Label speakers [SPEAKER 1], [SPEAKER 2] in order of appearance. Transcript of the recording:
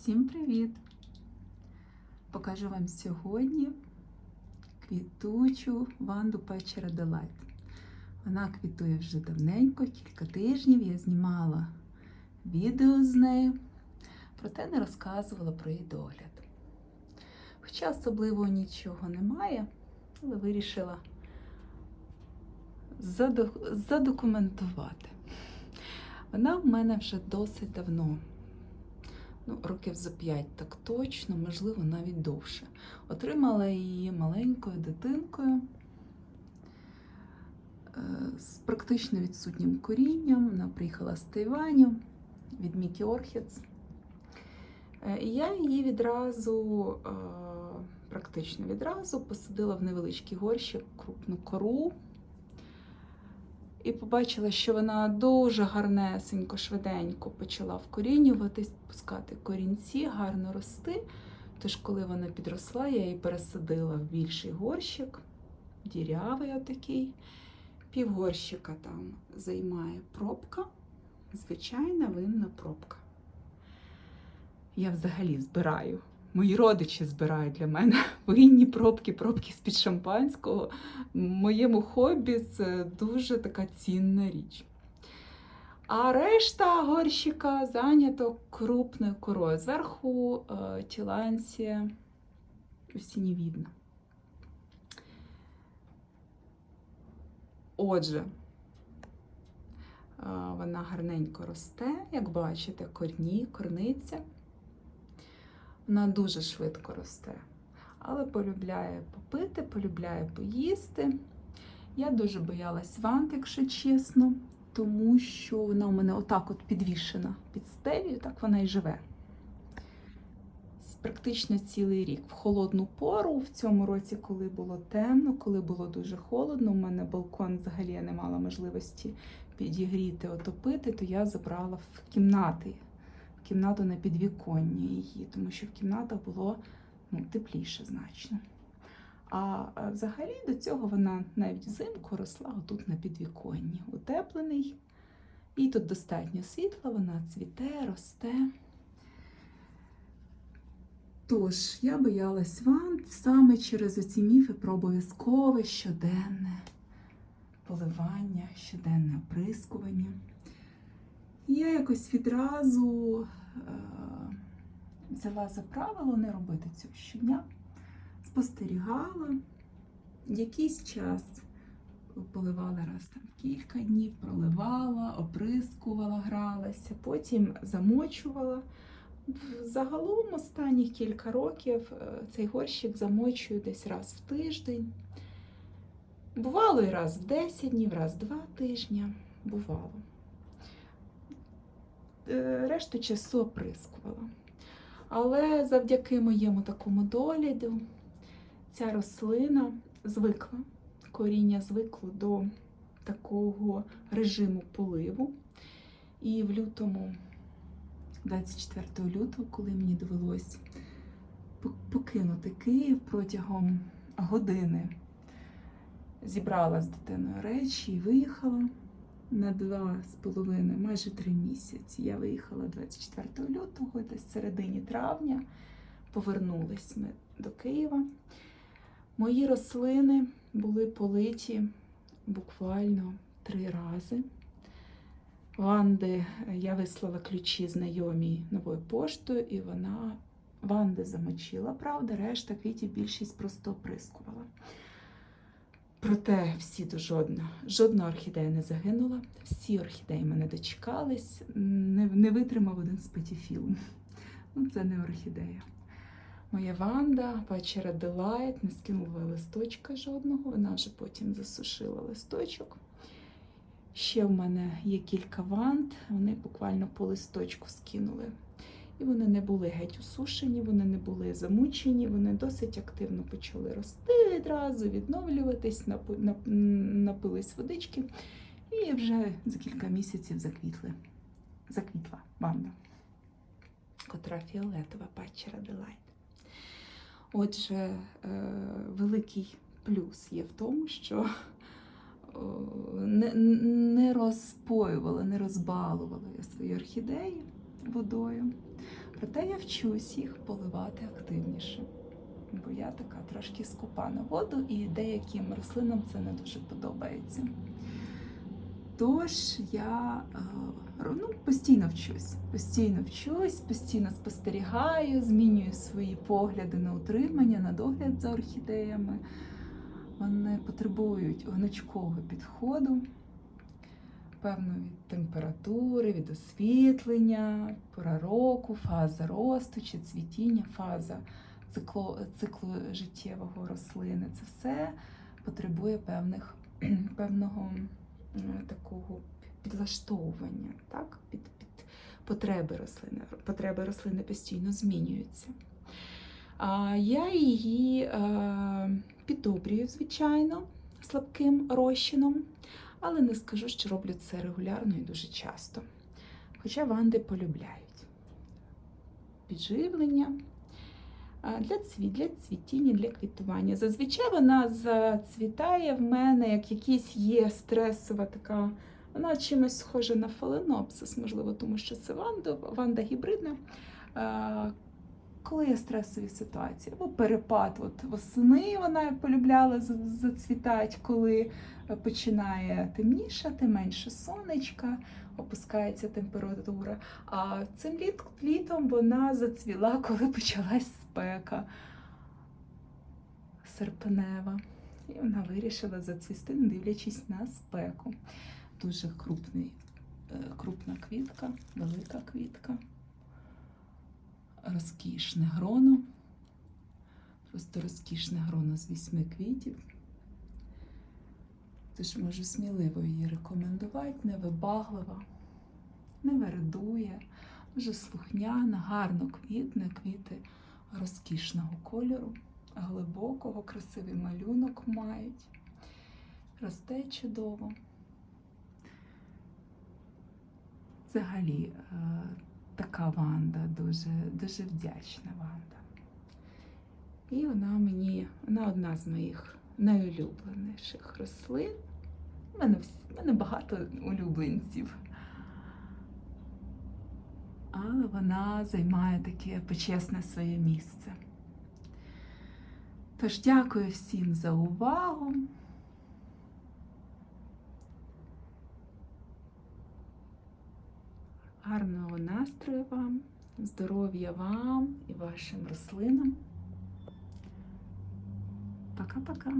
[SPEAKER 1] Всім привіт! Покажу вам сьогодні квітучу ванду Печера Delight. Вона квітує вже давненько, кілька тижнів. Я знімала відео з нею, проте не розказувала про її догляд. Хоча особливо нічого немає, але вирішила задо- задокументувати. Вона в мене вже досить давно ну, років за 5 так точно, можливо, навіть довше. Отримала її маленькою дитинкою е, з практично відсутнім корінням. Вона приїхала з Тайваню від Мікі Орхідс. Е, І я її відразу, е, практично відразу, посадила в невеличкий горщик крупну кору. І побачила, що вона дуже гарнесенько, швиденько почала вкорінюватись, пускати корінці, гарно рости. Тож, коли вона підросла, я її пересадила в більший горщик, дірявий отакий. Півгорщика там займає пробка, звичайна винна пробка. Я взагалі збираю. Мої родичі збирають для мене винні пробки, пробки з-під шампанського. Моєму хобі це дуже така цінна річ. А решта горщика зайнято крупною корою. Зверху е, тіланція осіннівідна. Отже, е, вона гарненько росте, як бачите, корні, корниця. Вона дуже швидко росте, але полюбляє попити, полюбляє поїсти. Я дуже боялась вант, якщо чесно, тому що вона у мене отак от підвішена під стелею, так вона і живе. Практично цілий рік. В холодну пору, в цьому році, коли було темно, коли було дуже холодно, у мене балкон взагалі я не мала можливості підігріти, отопити, то я забрала в кімнати кімнату на підвіконня її, тому що в кімнатах було ну, тепліше значно. А е, взагалі до цього вона навіть взимку росла отут на підвіконні, утеплений. І тут достатньо світла, вона цвіте, росте. Тож, я боялась ванн саме через оці міфи про обов'язкове щоденне поливання, щоденне оприскування. Я якось відразу взяла за правило не робити цього щодня, спостерігала, якийсь час поливала раз там кілька днів, проливала, оприскувала, гралася, потім замочувала. Загалом останніх кілька років е, цей горщик замочую десь раз в тиждень. Бувало і раз в 10 днів, раз в 2 тижні. Бувало. Е, Решту часу оприскувала. Але завдяки моєму такому догляду ця рослина звикла, коріння звикло до такого режиму поливу. І в лютому, 24 лютого, коли мені довелось покинути Київ протягом години, зібрала з дитиною речі і виїхала на два з половиною, майже три місяці. Я виїхала 24 лютого, десь в середині травня. Повернулись ми до Києва. Мої рослини були политі буквально три рази. Ванди я вислала ключі знайомій новою поштою, і вона Ванди замочила, правда, решта квітів більшість просто оприскувала. Проте всі до жодна, жодна орхідея не загинула. Всі орхідеї мене дочекались, не, не витримав один спетіфілм. Ну, це не орхідея. Моя Ванда, Пачера Делайт, не скинула листочка жодного, вона вже потім засушила листочок. Ще в мене є кілька вант, вони буквально по листочку скинули. І вони не були геть усушені, вони не були замучені, вони досить активно почали рости відразу, відновлюватись, напи- нап- напились водички, і вже за кілька місяців заквітли. Заквітла банда, котра фіолетова пачера Делайт. Отже, е, великий плюс є в тому, що не, розпоювала, не розбалувала я свої орхідеї водою. Проте я вчусь їх поливати активніше. Бо я така трошки скупа на воду, і деяким рослинам це не дуже подобається. Тож я е, ну, постійно вчусь, постійно вчусь, постійно спостерігаю, змінюю свої погляди на утримання, на догляд за орхідеями. Вони потребують гнучкого підходу, певно, від температури, від освітлення, пора року, фаза росту чи цвітіння, фаза циклу, циклу життєвого рослини. Це все потребує певних, певного такого підлаштовування, так? під, під потреби рослини. Потреби рослини постійно змінюються. А, Я її е, піддобрюю, звичайно, слабким розчином, але не скажу, що роблю це регулярно і дуже часто. Хоча ванди полюбляють підживлення для цвіт, для цвітіння, для квітування. Зазвичай вона зацвітає в мене, як якась є стресова така, вона чимось схожа на фаленопсис, можливо, тому що це ванда, ванда гібридна. Коли є стресові ситуації, або перепад от восени вона полюбляла зацвітати, коли е, починає темнішати, менше сонечка, опускається температура. А цим літ, літом вона зацвіла, коли почалась спека серпнева. І вона вирішила зацвісти, не дивлячись на спеку. Дуже крупний, е, крупна квітка, велика квітка розкішне гроно. Просто розкішне гроно з вісьми квітів. Тож можу сміливо її рекомендувати, невибаглива, не вередує, дуже слухняна, гарно квітне, квіти розкішного кольору, глибокого, красивий малюнок мають. Росте чудово. Взагалі, е, така Ванда, дуже, дуже вдячна Ванда. І вона мені, вона одна з моїх найулюбленіших рослин. У мене, в мене багато улюбленців. Але вона займає таке почесне своє місце. Тож дякую всім за увагу. Настрою вам, здоров'я вам і вашим рослинам. Пока-пока.